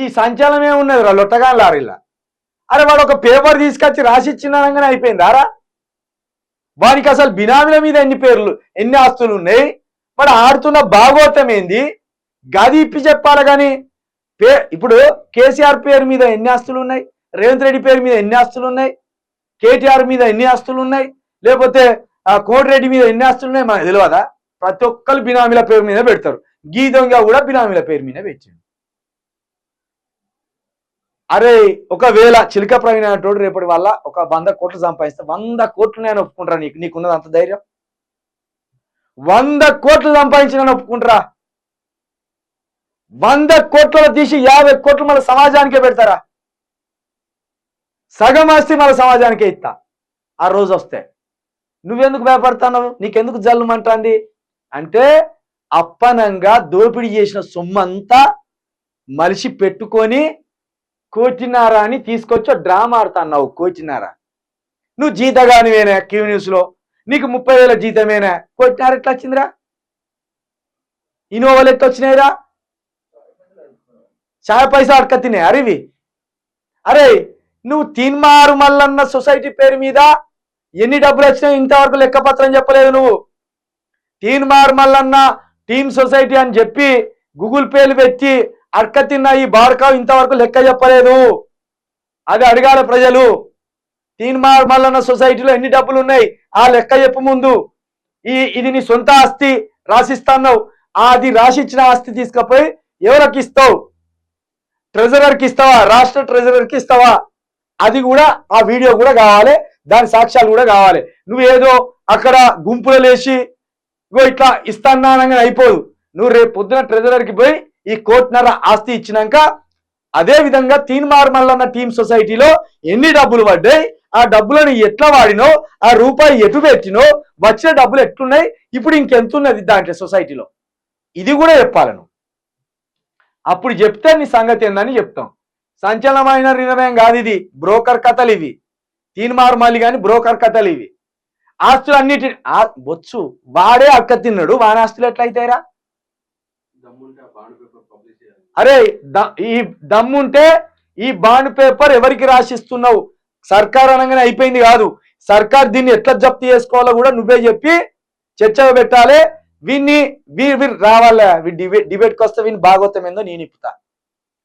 ఈ సంచలనం ఏమున్నది రా లొట్టగా లారీలా. అరే వాడు ఒక పేపర్ తీసుకొచ్చి రాసి ఇచ్చినాగానే అయిపోయింది రా? వానికి అసలు బినామీల మీద ఎన్ని పేర్లు ఎన్ని ఆస్తులు ఉన్నాయి? వాడు ఆడుతున్న భాగోతం ఏంది? గది ఇప్పి చెప్పాలి కానీ పే ఇప్పుడు కేసీఆర్ పేరు మీద ఎన్ని ఆస్తులు ఉన్నాయి? రేవంత్ రెడ్డి పేరు మీద ఎన్ని ఆస్తులు ఉన్నాయి? కేటీఆర్ మీద ఎన్ని ఆస్తులు ఉన్నాయి? లేకపోతే ఆ కోటిరెడ్డి మీద ఎన్ని ఆస్తులు ఉన్నాయి? మనకు తెలియదా ప్రతి ఒక్కరు బినామీల పేరు మీద పెడతారు. గీతంగా కూడా బినామీల పేరు మీద పెట్టిండు. అరే ఒకవేళ చిలక ప్రవీణ్ అనేటోడు రేపటి వల్ల ఒక వంద కోట్లు సంపాదిస్తే వంద కోట్లు నేను ఒప్పుకుంటారా నీకు? నీకున్నది అంత ధైర్యం? వంద కోట్లు సంపాదించిన ఒప్పుకుంటారా? వంద కోట్లలో తీసి యాభై కోట్లు మన సమాజానికే పెడతారా? సగం ఆస్తి మన సమాజానికే ఇస్తా. ఆ రోజు వస్తే. నువ్వెందుకు భయపడతావు నీకెందుకు జల్లుమంటాంది అంటే అప్పనంగా దోపిడీ చేసిన సొమ్మంతా మలిసి పెట్టుకొని కోచినారా అని తీసుకొచ్చి డ్రామా ఆడుతున్నావు కోచినారా? నువ్వు జీతగానివేనా క్యూ న్యూస్లో? నీకు ముప్పై వేల జీతమేనా? కోచినారా ఎట్లా వచ్చిందిరా? ఇన్నోవాలు ఎట్లా వచ్చినాయిరా? చాలా పైసా అడక తినే అరివి. అరే నువ్వు తీన్మారు మల్లన్న సొసైటీ పేరు మీద ఎన్ని డబ్బులు వచ్చినాయి ఇంతవరకు లెక్కపత్రం చెప్పలేదు నువ్వు. తిన్మారు మల్లన్న టీమ్ సొసైటీ అని చెప్పి గూగుల్ పేలు పెట్టి అక్క తిన్న ఈ బార్కావ్ ఇంతవరకు లెక్క చెప్పలేదు. అది అడగాల ప్రజలు. తీన్మార్ మల్లన్న సొసైటీలో ఎన్ని డబ్బులు ఉన్నాయి? ఆ లెక్క చెప్పు ముందు. ఈ ఇది నీ సొంత ఆస్తి రాసిస్తున్నావు. అది రాసిచ్చిన ఆస్తి తీసుకుపోయి ఎవరికి ఇస్తావు? ట్రెజరర్కి ఇస్తావా? రాష్ట్ర ట్రెజరర్కి ఇస్తావా? అది కూడా ఆ వీడియో కూడా కావాలి. దాని సాక్ష్యాలు కూడా కావాలి. నువ్వు ఏదో అక్కడ గుంపులో లేచి ఇగో ఇట్లా ఇస్తాన్నానంగా అయిపోదు. నువ్వు రేపు పొద్దున ట్రెజరర్కి పోయి ఈ కోట్నర ఆస్తి ఇచ్చినాక అదే విధంగా తీన్మార్ మల్లన్న టీమ్ సొసైటీలో ఎన్ని డబ్బులు పడ్డాయి? ఆ డబ్బులను ఎట్లా వాడినో? ఆ రూపాయి ఎటు పెట్టినో? వచ్చిన డబ్బులు ఎట్లున్నాయి? ఇప్పుడు ఇంకెంత ఉన్నది దాంట్లో సొసైటీలో? ఇది కూడా చెప్పాలను. అప్పుడు చెప్తే నీ సంగతి ఏందని చెప్తాం. సంచలనమైన నిర్ణయం కాదు ఇది. బ్రోకర్ కథలు ఇవి. తీన్మార్ మళ్ళీ కానీ బ్రోకర్ కథలు ఇవి. ఆస్తులు అన్నిటి ఆ బొచ్చు. వాడే అక్క తిన్నాడు. వాని ఆస్తులు ఎట్లయితాయిరా అరే ద- ఈ దమ్ముంటే ఈ బాండ్ పేపర్ ఎవరికి రాసిస్తున్నావు? సర్కార్ అనగానే అయిపోయింది కాదు. సర్కార్ దీన్ని ఎట్లా జప్తు చేసుకోవాలో కూడా నువ్వే చెప్పి చర్చ పెట్టాలి. వీన్ని వీ వీరు రావాలా? వీడి డిబేట్ డిబేట్కి వస్తే వీని భాగవతం ఏందో నేను ఇప్పుతా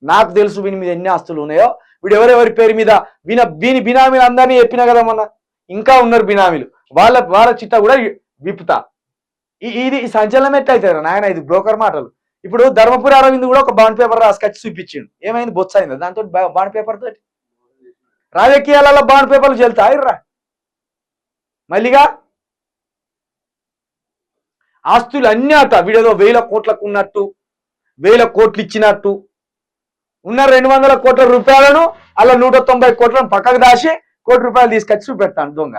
నాకు తెలుసు వీని మీద ఎన్ని ఆస్తులు ఉన్నాయో. వీడు ఎవరెవరి పేరు మీద వీన వీని బినామీలు అందరినీ చెప్పినా కదా మొన్న? ఇంకా ఉన్నారు బినామీలు. వాళ్ళ వాళ్ళ చిట్టా కూడా విప్పుతా. ఈ- ఇది ఈ సంచలనం ఎట్లయితారు నాయన ఇది బ్రోకర్ మాటలు. ఇప్పుడు ధర్మపురి అరవింద్ కూడా ఒక బాండ్ పేపర్ రాసుకొచ్చి చూపించిండు. ఏమైంది? బొత్స అయింది? దాంతో బాండ్ పేపర్ తోటి? రాజకీయాలలో బాండ్ పేపర్లు చెల్తా ఇర్రా మళ్ళీగా ఆస్తులు అన్నీ అట వీడేదో వేల కోట్లకు ఉన్నట్టు వేల కోట్లు ఇచ్చినట్టు. ఉన్న రెండు వందల కోట్ల రూపాయలను అలా నూట తొంభై కోట్లను పక్కకు దాచి కోటి రూపాయలు తీసుకొచ్చి చూపెడతాను దొంగ.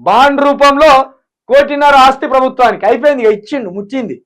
బాండ్ రూపంలో కోటిన్నర ఆస్తి ప్రభుత్వానికి. అయిపోయింది ఇక ఇచ్చిండు ముచ్చింది.